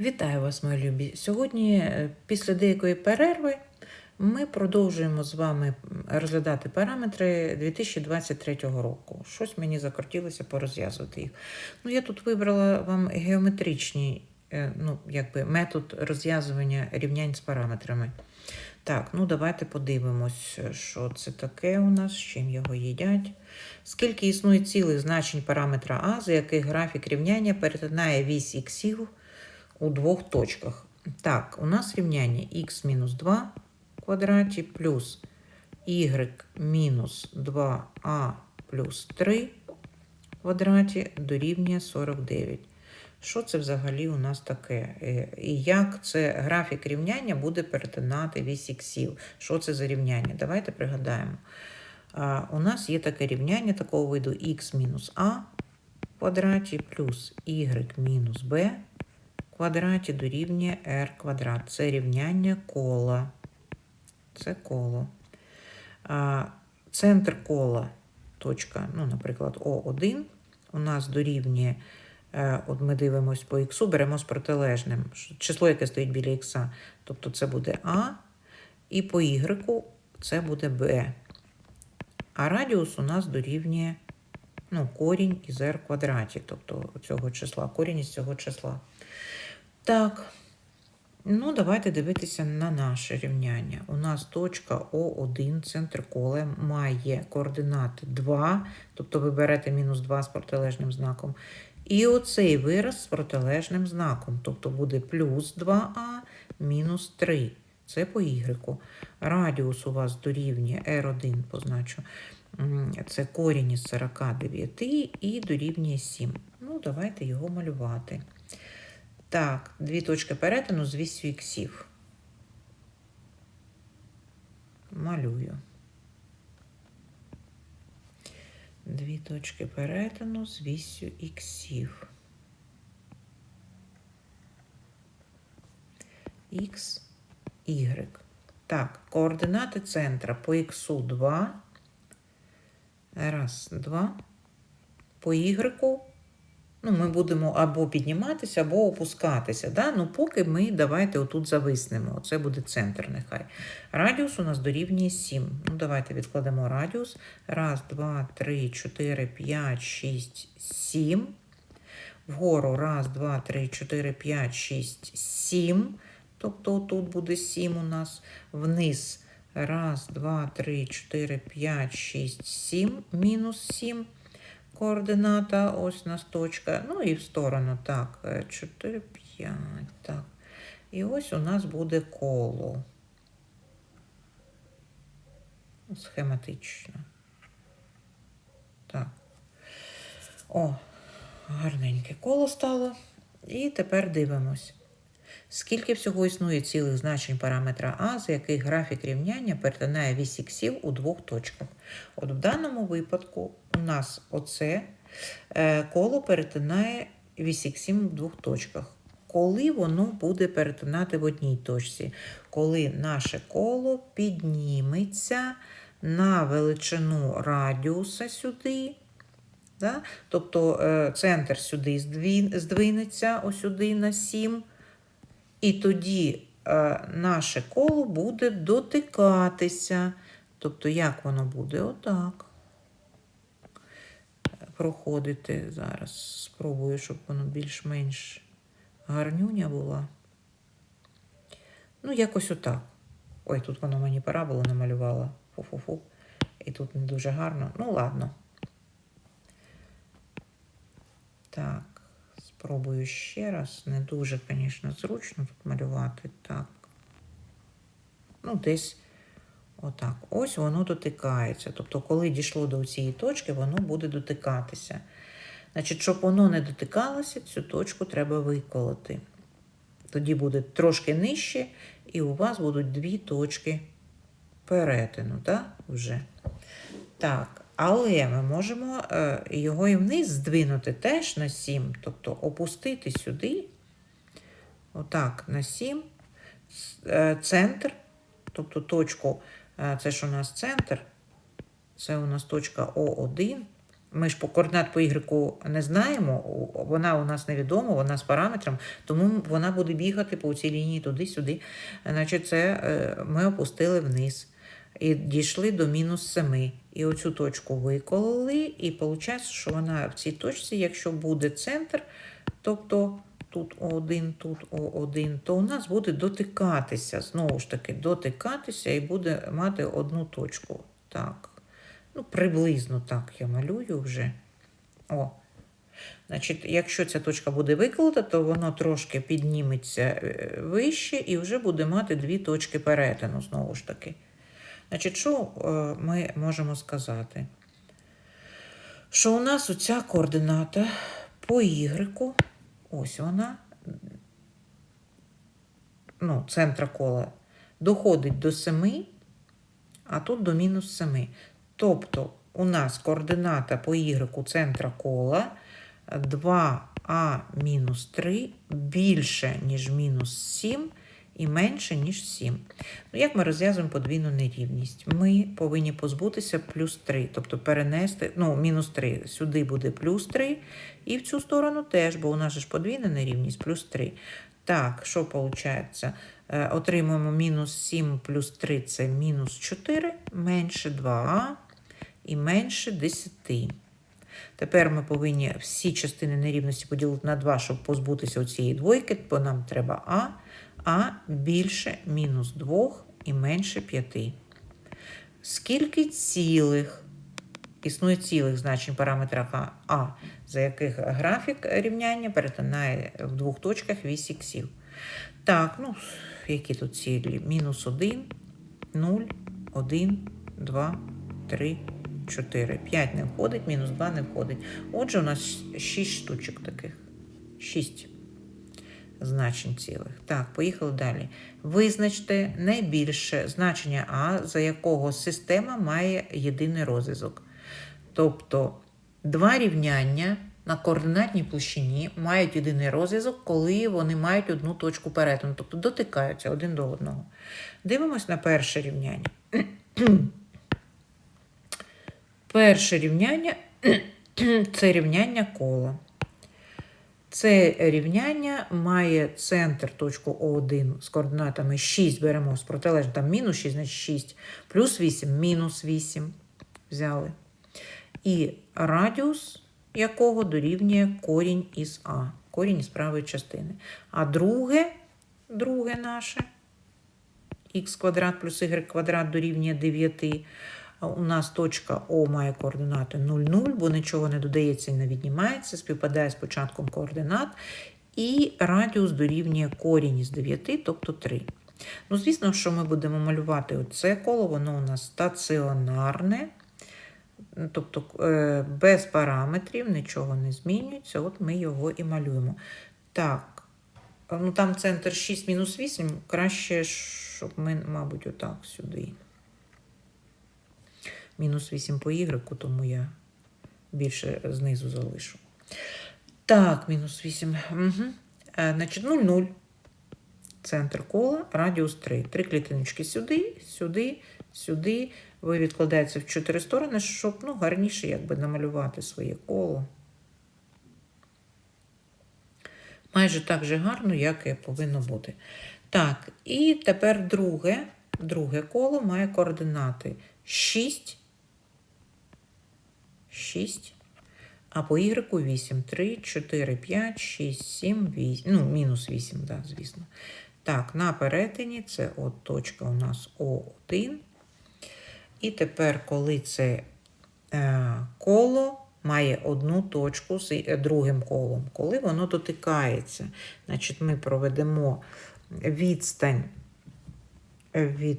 Вітаю вас, мої любі. Сьогодні, е, після деякої перерви, ми продовжуємо з вами розглядати параметри 2023 року. Щось мені закортілося порозв'язувати їх. Ну, я тут вибрала вам геометричний е, ну, якби, метод розв'язування рівнянь з параметрами. Так, ну давайте подивимось, що це таке у нас, з чим його їдять. Скільки існує цілих значень параметра А, за яких графік рівняння перетинає вісь іксів у двох точках. Так, у нас рівняння х мінус 2 в квадраті плюс y мінус 2а плюс 3 в квадраті дорівнює 49. Що це взагалі у нас таке? Е, І як це графік рівняння буде перетинати вісь іксів? Що це за рівняння? Давайте пригадаємо. У нас є таке рівняння такого виду х мінус а в квадраті плюс y мінус b квадраті дорівнює r квадрат. Це рівняння кола. Це коло. А, Центр кола, точка, ну, наприклад, О1, у нас дорівнює, е, от ми дивимося по х, беремо з протилежним, число, яке стоїть біля х, тобто це буде А, і по y це буде Б. А радіус у нас дорівнює ну, корінь із r квадраті, тобто цього числа, корінь із цього числа. Так, ну давайте дивитися на наше рівняння. У нас точка О1, центр кола, має координати 2, тобто ви берете мінус 2 з протилежним знаком. І оцей вираз з протилежним знаком, тобто буде плюс 2а мінус 3. Це по y. Радіус у вас дорівнює R1 позначу. Це корінь із 49 і дорівнює 7. Ну, давайте його малювати. Так, дві точки перетину з вісю іксів. Малюю. Дві точки перетину з вісю іксів. Х, Y. Так, координати центра по х 2. Раз, два. По Y Ну, ми будемо або підніматися, або опускатися. Да? Ну, поки ми давайте отут зависнемо. Оце буде центр нехай. Радіус у нас дорівнює 7. Ну, давайте відкладемо радіус. Раз, два, три, чотири, п'ять, шість, сім. Вгору раз, два, три, чотири, п'ять, шість, сім. Тобто тут буде 7 у нас. Вниз. Раз, два, три, чотири, п'ять, шість, сім. Мінус 7 координата, ось нас точка. Ну і в сторону, так, 4, 5, так. І ось у нас буде коло. Схематично. Так. О, гарненьке коло стало. І тепер дивимось. Скільки всього існує цілих значень параметра А, з яких графік рівняння перетинає вісь іксів у двох точках. От в даному випадку у нас оце е, коло перетинає вісь іксів у двох точках. Коли воно буде перетинати в одній точці? Коли наше коло підніметься на величину радіуса сюди. Да? Тобто е, центр сюди здвинеться ось сюди на 7. І тоді е, наше коло буде дотикатися. Тобто, як воно буде? Отак. Проходити зараз. Спробую, щоб воно більш-менш гарнюня була. Ну, якось отак. Ой, тут воно мені параболу намалювало. Фу-фу-фу. І тут не дуже гарно. Ну, ладно. Так. Спробую ще раз. Не дуже, звісно, зручно тут малювати. Так. Ну, десь отак. Ось воно дотикається. Тобто, коли дійшло до цієї точки, воно буде дотикатися. Значить, щоб воно не дотикалося, цю точку треба виколоти. Тоді буде трошки нижче, і у вас будуть дві точки перетину, так? Вже. Так. Але ми можемо е, його і вниз здвинути теж на 7, тобто опустити сюди, отак, на 7, е, центр, тобто точку, е, це ж у нас центр, це у нас точка О1, ми ж по координат по Y не знаємо, вона у нас невідома, вона з параметром, тому вона буде бігати по цій лінії туди-сюди. Значить, це ми опустили вниз і дійшли до мінус 7. І оцю точку викололи, і виходить, що вона в цій точці, якщо буде центр, тобто тут О1, тут О1, то у нас буде дотикатися, знову ж таки, дотикатися і буде мати одну точку. Так. Ну, приблизно так я малюю вже. О. Значить, якщо ця точка буде виколота, то воно трошки підніметься е, вище і вже буде мати дві точки перетину, знову ж таки. Значить, що е, ми можемо сказати? Що у нас оця координата по Y, ось вона, ну, центра кола, доходить до 7, а тут до мінус 7. Тобто у нас координата по Y центра кола 2а мінус 3 більше, ніж мінус 7 і менше, ніж 7. Ну, як ми розв'язуємо подвійну нерівність? Ми повинні позбутися плюс 3, тобто перенести, ну, мінус 3, сюди буде плюс 3, і в цю сторону теж, бо у нас ж подвійна нерівність плюс 3. Так, що виходить? Е, Отримуємо мінус 7 плюс 3 це мінус 4, менше 2а і менше 10. Тепер ми повинні всі частини нерівності поділити на 2, щоб позбутися цієї двойки, бо нам треба А, А більше мінус 2 і менше 5. Скільки цілих існує цілих значень параметра А, за яких графік рівняння перетинає в двох точках вісь іксів. Так, ну, які тут цілі? Мінус 1, 0, 1, 2, 3, 4. 5 не входить, мінус 2 не входить. Отже, у нас 6 штучок таких. 6 значень цілих. Так, поїхали далі. Визначте найбільше значення А, за якого система має єдиний розв'язок. Тобто два рівняння на координатній площині мають єдиний розв'язок, коли вони мають одну точку перетину, тобто дотикаються один до одного. Дивимось на перше рівняння. Перше рівняння це рівняння кола. Це рівняння має центр точку О1 з координатами 6 беремо з протилежним, там мінус 6, значить 6, плюс 8, мінус 8 взяли. І радіус якого дорівнює корінь із А, корінь із правої частини. А друге, друге наше, х квадрат плюс y квадрат дорівнює 9. У нас точка О має координати 0, 0, бо нічого не додається і не віднімається, співпадає з початком координат. І радіус дорівнює корінь із 9, тобто 3. Ну, звісно, що ми будемо малювати оце коло, воно у нас стаціонарне. Тобто е, без параметрів нічого не змінюється, от ми його і малюємо. Так, ну там центр 6 мінус 8, краще, щоб ми, мабуть, отак сюди. Мінус 8 по Y, тому я більше знизу залишу. Так, мінус 8. Угу. Е, значить, 0, 0. Центр кола, радіус 3. Три клітиночки сюди, сюди, сюди. Ви відкладаєте в чотири сторони, щоб ну, гарніше якби намалювати своє коло. Майже так же гарно, як і повинно бути. Так, і тепер друге, друге коло має координати 6, 6, а по Y 8, 3, 4, 5, 6, 7, 8, ну, мінус 8, да, звісно. Так, на перетині це от точка у нас О1. І тепер, коли це е, коло має одну точку з е, другим колом, коли воно дотикається, значить ми проведемо відстань від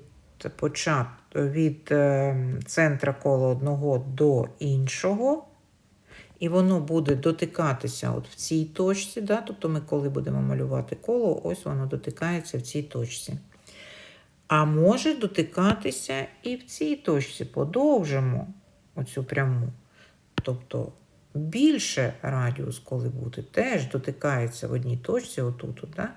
почат, від е, центра кола одного до іншого. І воно буде дотикатися от в цій точці. Да? Тобто ми, коли будемо малювати коло, ось воно дотикається в цій точці. А може дотикатися і в цій точці. Подовжимо оцю пряму. Тобто більше радіус, коли буде, теж дотикається в одній точці, отут, да?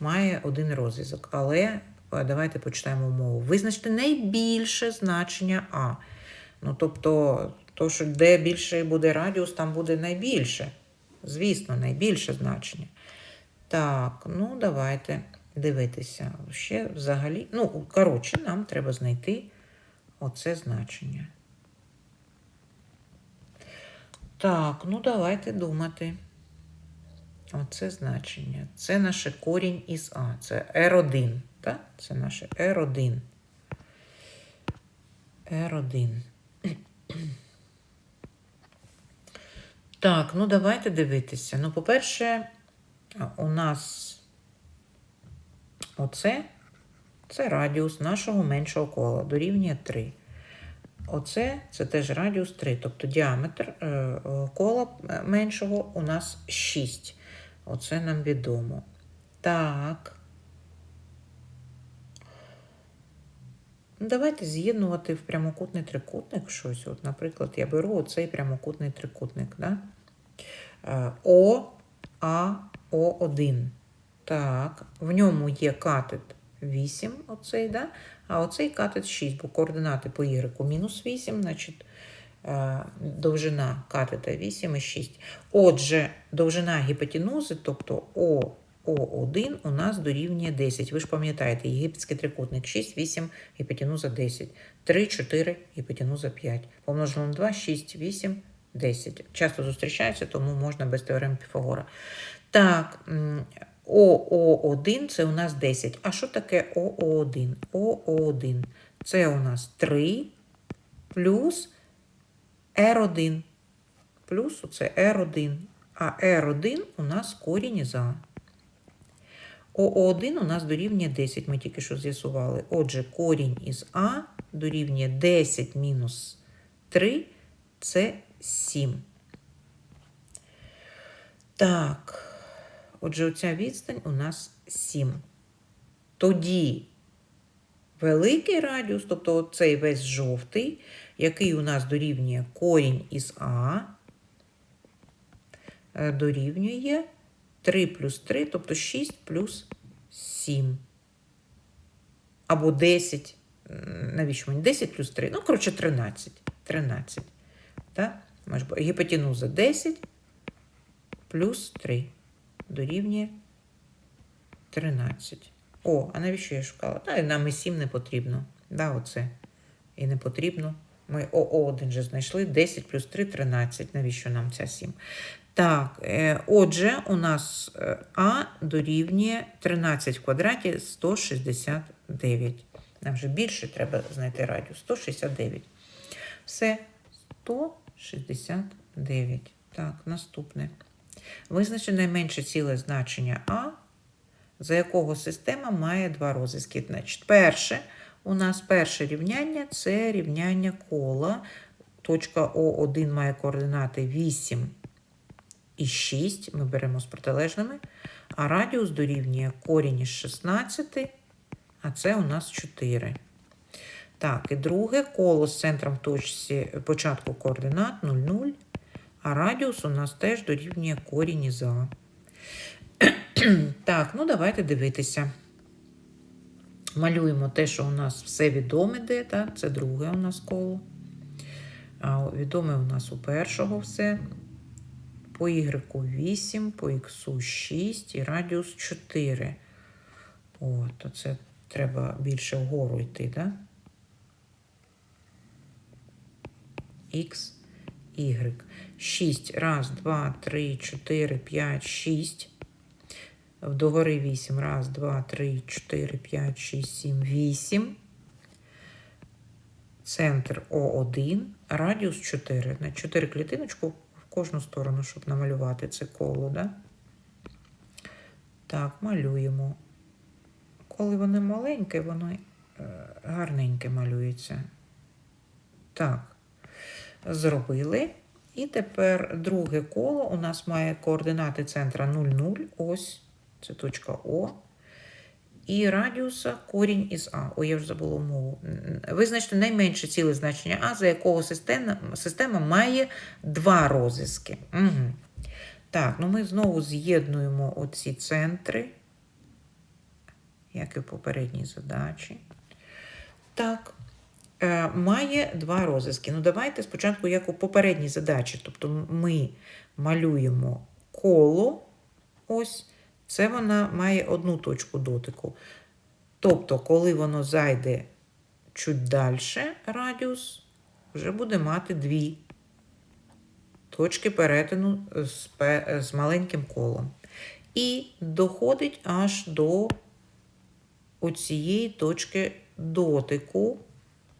має один розв'язок. Але давайте почитаємо умову. Визначте найбільше значення А. Ну, тобто, То, що де більше буде радіус, там буде найбільше. Звісно, найбільше значення. Так, ну давайте дивитися. Ще взагалі. Ну, коротше, нам треба знайти оце значення. Так, ну давайте думати. Оце значення. Це наше корінь із А. Це R1. Так? Це наше R1. R1. Так, ну давайте дивитися. Ну, по-перше, у нас оце це радіус нашого меншого кола, дорівнює 3. Оце це теж радіус 3, тобто діаметр е, кола меншого у нас 6. Оце нам відомо. Так. Давайте з'єднувати в прямокутний трикутник щось. От, наприклад, я беру оцей прямокутний трикутник. Да? Е, О, А, О1. Так, в ньому є катет 8, оцей, да? а оцей катет 6, бо координати по Y мінус 8, значить е, довжина катета 8 і 6. Отже, довжина гіпотенузи, тобто О, О1 у нас дорівнює 10. Ви ж пам'ятаєте, єгипетський трикутник 6, 8, гіпотенуза 10. 3, 4, гіпотенуза 5. Помножимо на 2, 6, 8, 10. Часто зустрічаються, тому можна без теорем Піфагора. Так, м, ОО1 це у нас 10. А що таке ОО1? ОО1 це у нас 3 плюс R1. Плюс оце R1. А R1 у нас корінь із А. ОО1 у нас дорівнює 10, ми тільки що з'ясували. Отже, корінь із А дорівнює 10 мінус 3 це 7. Так, отже, оця відстань у нас 7. Тоді великий радіус, тобто цей весь жовтий, який у нас дорівнює корінь із А, е, дорівнює 3 плюс 3, тобто 6 плюс 7. Або 10. Навіщо мені 10 плюс 3? Ну, коротше, 13. 13. Так? Гіпотенуза 10 плюс 3 дорівнює 13. О, а навіщо я шукала? Та, нам і 7 не потрібно. Да, оце. І не потрібно. Ми ОО1 же знайшли. 10 плюс 3 13. Навіщо нам ця 7? Так, е, отже, у нас е, А дорівнює 13 в квадраті 169. Нам вже більше треба знайти радіус. 169. Все, 169. Так, наступне. Визначте найменше ціле значення А, за якого система має два розв'язки. Значить, перше, у нас перше рівняння це рівняння кола. Точка О1 має координати 8 і 6. Ми беремо з протилежними. А радіус дорівнює корінь із 16, а це у нас 4. Так, і друге коло з центром в точці початку координат 0,0. А радіус у нас теж дорівнює корінь із А. Так, ну давайте дивитися. Малюємо те, що у нас все відоме де, так? це друге у нас коло. А відоме у нас у першого все. По Y 8, по X 6 і радіус 4. О, то це треба більше вгору йти? Да? X, Y. 6. Раз, два, три, чотири, п'ять, шість. Догори 8. Раз, два, три, чотири, п'ять, шість, сім, вісім. Центр О1, радіус 4. На 4 клітиночку кожну сторону, щоб намалювати це коло, да? Так, малюємо. Коли воно маленьке, воно е, гарненьке малюється. Так, зробили. І тепер друге коло у нас має координати центра 0,0. Ось, це точка О. І радіуса корінь із А. Ой, я вже забула мову. Визначте найменше ціле значення А, за якого система, система має два розв'язки. Угу. Так, ну ми знову з'єднуємо оці центри, як і в попередній задачі. Так, е, має два розв'язки. Ну, давайте спочатку, як у попередній задачі. Тобто ми малюємо коло, ось, це вона має одну точку дотику. Тобто, коли воно зайде чуть далі, радіус, вже буде мати дві точки перетину з, маленьким колом. І доходить аж до оцієї точки дотику.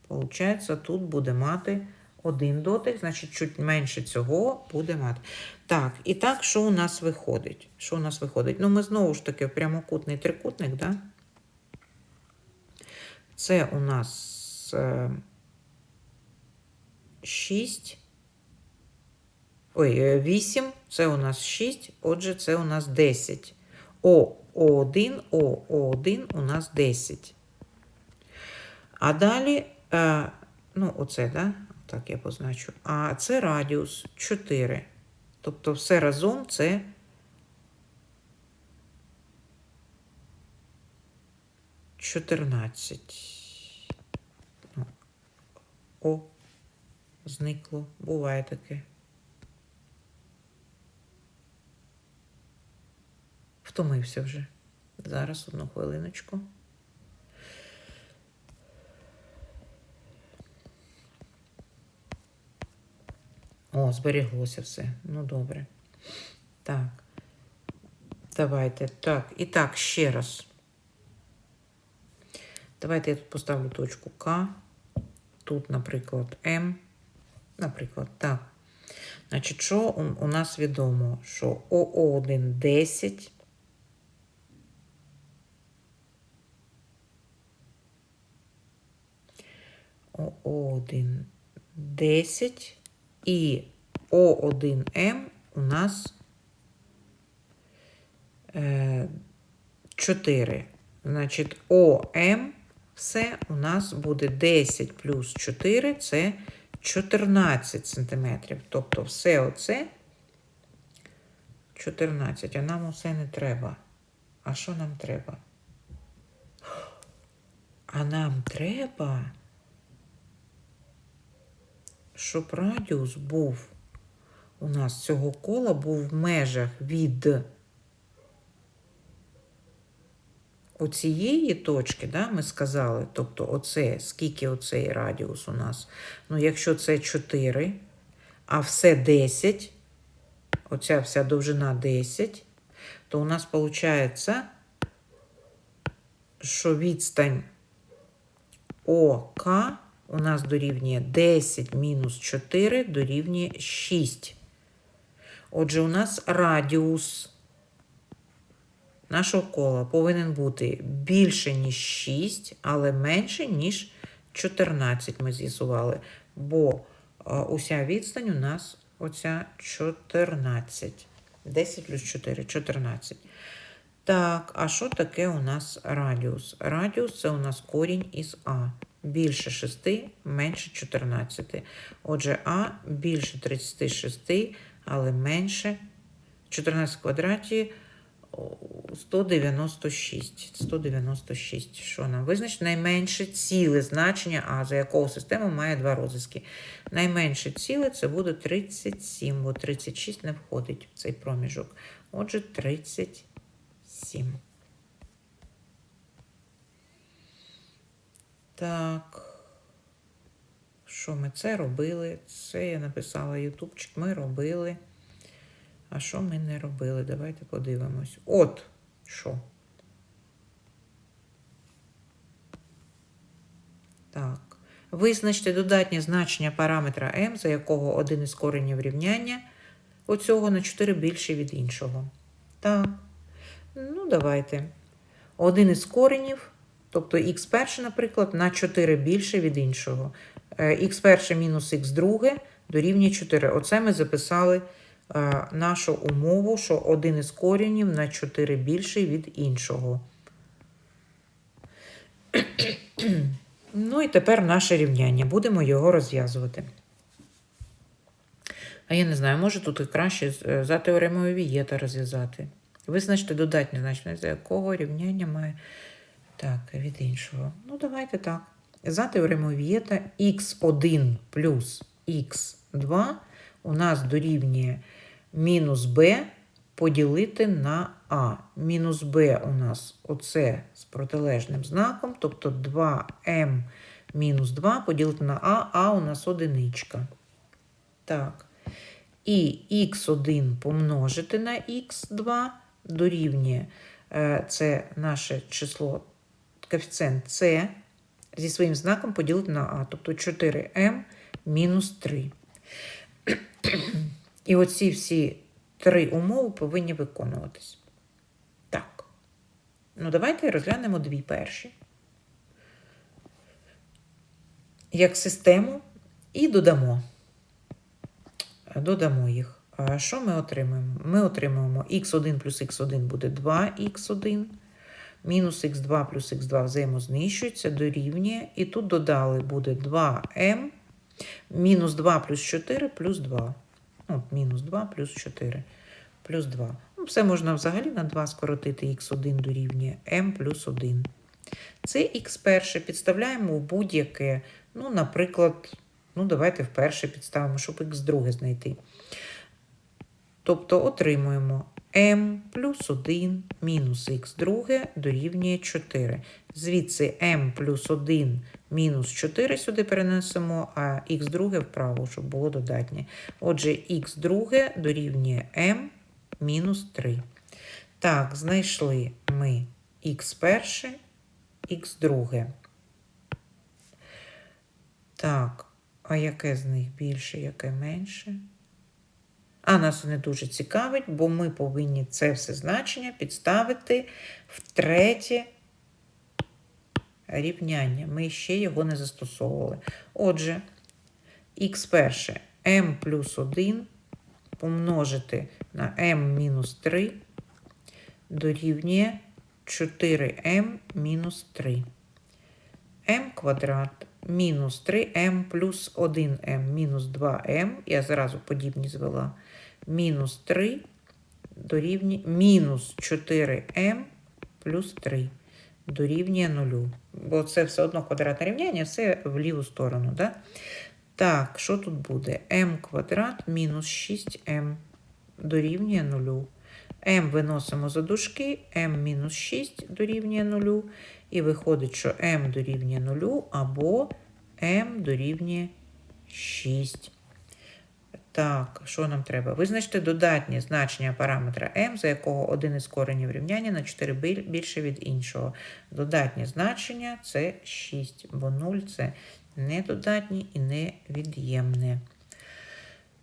Получається, тут буде мати один дотик, значить, чуть менше цього буде мати. Так, і так, що у нас виходить? Що у нас виходить? Ну, ми знову ж таки прямокутний трикутник, да? Це у нас е, 6. Ой, е, 8, це у нас 6, отже, це у нас 10. О, О1, О, О1 у нас 10. А далі, е, ну, оце, да? Так я позначу. А це радіус 4. Тобто все разом це чотирнадцять. Ну, О, зникло. Буває таке. Втомився вже. Зараз одну хвилиночку. О, зберіглося все. Ну, добре. Так. Давайте. Так. І так, ще раз. Давайте я тут поставлю точку К. Тут, наприклад, М. Наприклад, так. Значить, що у, нас відомо? Що ОО1 10. ОО1 10 і О1М у нас е, 4. Значить, ОМ все у нас буде 10 плюс 4 це 14 сантиметрів. Тобто все оце 14, а нам усе не треба. А що нам треба? А нам треба, щоб радіус був у нас цього кола був в межах від оцієї точки, да, ми сказали, тобто оце, скільки оцей радіус у нас. Ну, якщо це 4, а все 10, оця вся довжина 10, то у нас виходить, що відстань ОК у нас дорівнює 10 мінус 4 дорівнює 6. Отже, у нас радіус нашого кола повинен бути більше, ніж 6, але менше, ніж 14, ми з'ясували. Бо уся відстань у нас оця 14. 10 плюс 4 14. Так, а що таке у нас радіус? Радіус це у нас корінь із А. Більше 6, менше 14. Отже, А більше 36, але менше 14 в квадраті 196. 196. Що нам? Визнач найменше ціле значення А, за якого система має два розв'язки. Найменше ціле це буде 37, бо 36 не входить в цей проміжок. Отже, 37. Так. Що ми це робили? Це я написала ютубчик. Ми робили. А що ми не робили? Давайте подивимось. От що. Так. Визначте додатнє значення параметра m, за якого один із коренів рівняння оцього на 4 більше від іншого. Так. Ну, давайте. Один із коренів, тобто х перше, наприклад, на 4 більше від іншого. х перше мінус х друге дорівнює 4. Оце ми записали е, нашу умову, що один із коренів на 4 більший від іншого. Ну і тепер наше рівняння. Будемо його розв'язувати. А я не знаю, може тут і краще е, за теоремою Вієта розв'язати. Визначте додатнє значення, за якого рівняння має. Так, від іншого. Ну, давайте так. За теоремою Вієта х1 плюс х2 у нас дорівнює мінус b поділити на а. Мінус b у нас оце з протилежним знаком, тобто 2m мінус 2 поділити на а, а у нас одиничка. Так. І х1 помножити на х2 дорівнює, е, це наше число, коефіцієнт c зі своїм знаком поділити на а, тобто 4m мінус 3. І оці всі три умови повинні виконуватись. Так. Ну, давайте розглянемо дві перші. Як систему і додамо. Додамо їх. А Що ми отримаємо? Ми отримаємо x1 плюс x1 буде 2х1, мінус х2 плюс х2 взаємознищується, дорівнює. І тут додали буде 2m, мінус 2 плюс 4 плюс 2. Ну, мінус 2 плюс 4 плюс 2. Ну, все можна взагалі на 2 скоротити х1 дорівнює m плюс 1. Це х перше підставляємо у будь-яке, ну, наприклад, ну, давайте вперше підставимо, щоб х друге знайти. Тобто отримуємо m плюс 1 мінус х друге дорівнює 4. Звідси m плюс 1 мінус 4 сюди перенесемо, а х друге вправо, щоб було додатнє. Отже, х друге дорівнює m мінус 3. Так, знайшли ми х перше, х друге. Так, а яке з них більше, яке менше? А нас не дуже цікавить, бо ми повинні це все значення підставити в третє рівняння. Ми ще його не застосовували. Отже, х перше m плюс 1 помножити на m мінус 3 дорівнює 4m мінус 3. m квадрат мінус 3m плюс 1m мінус 2m, я зразу подібні звела, мінус 3 дорівнює мінус 4m плюс 3 дорівнює 0. Бо це все одно квадратне рівняння, все в ліву сторону. Да? Так, що тут буде? m квадрат мінус 6m дорівнює 0. M виносимо за дужки, m мінус 6 дорівнює 0. І виходить, що m дорівнює 0 або m дорівнює 6. Так, що нам треба? Визначити додатнє значення параметра m, за якого один із коренів рівняння на 4 більше від іншого. Додатнє значення це 6, бо 0 це недодатнє і невід'ємне.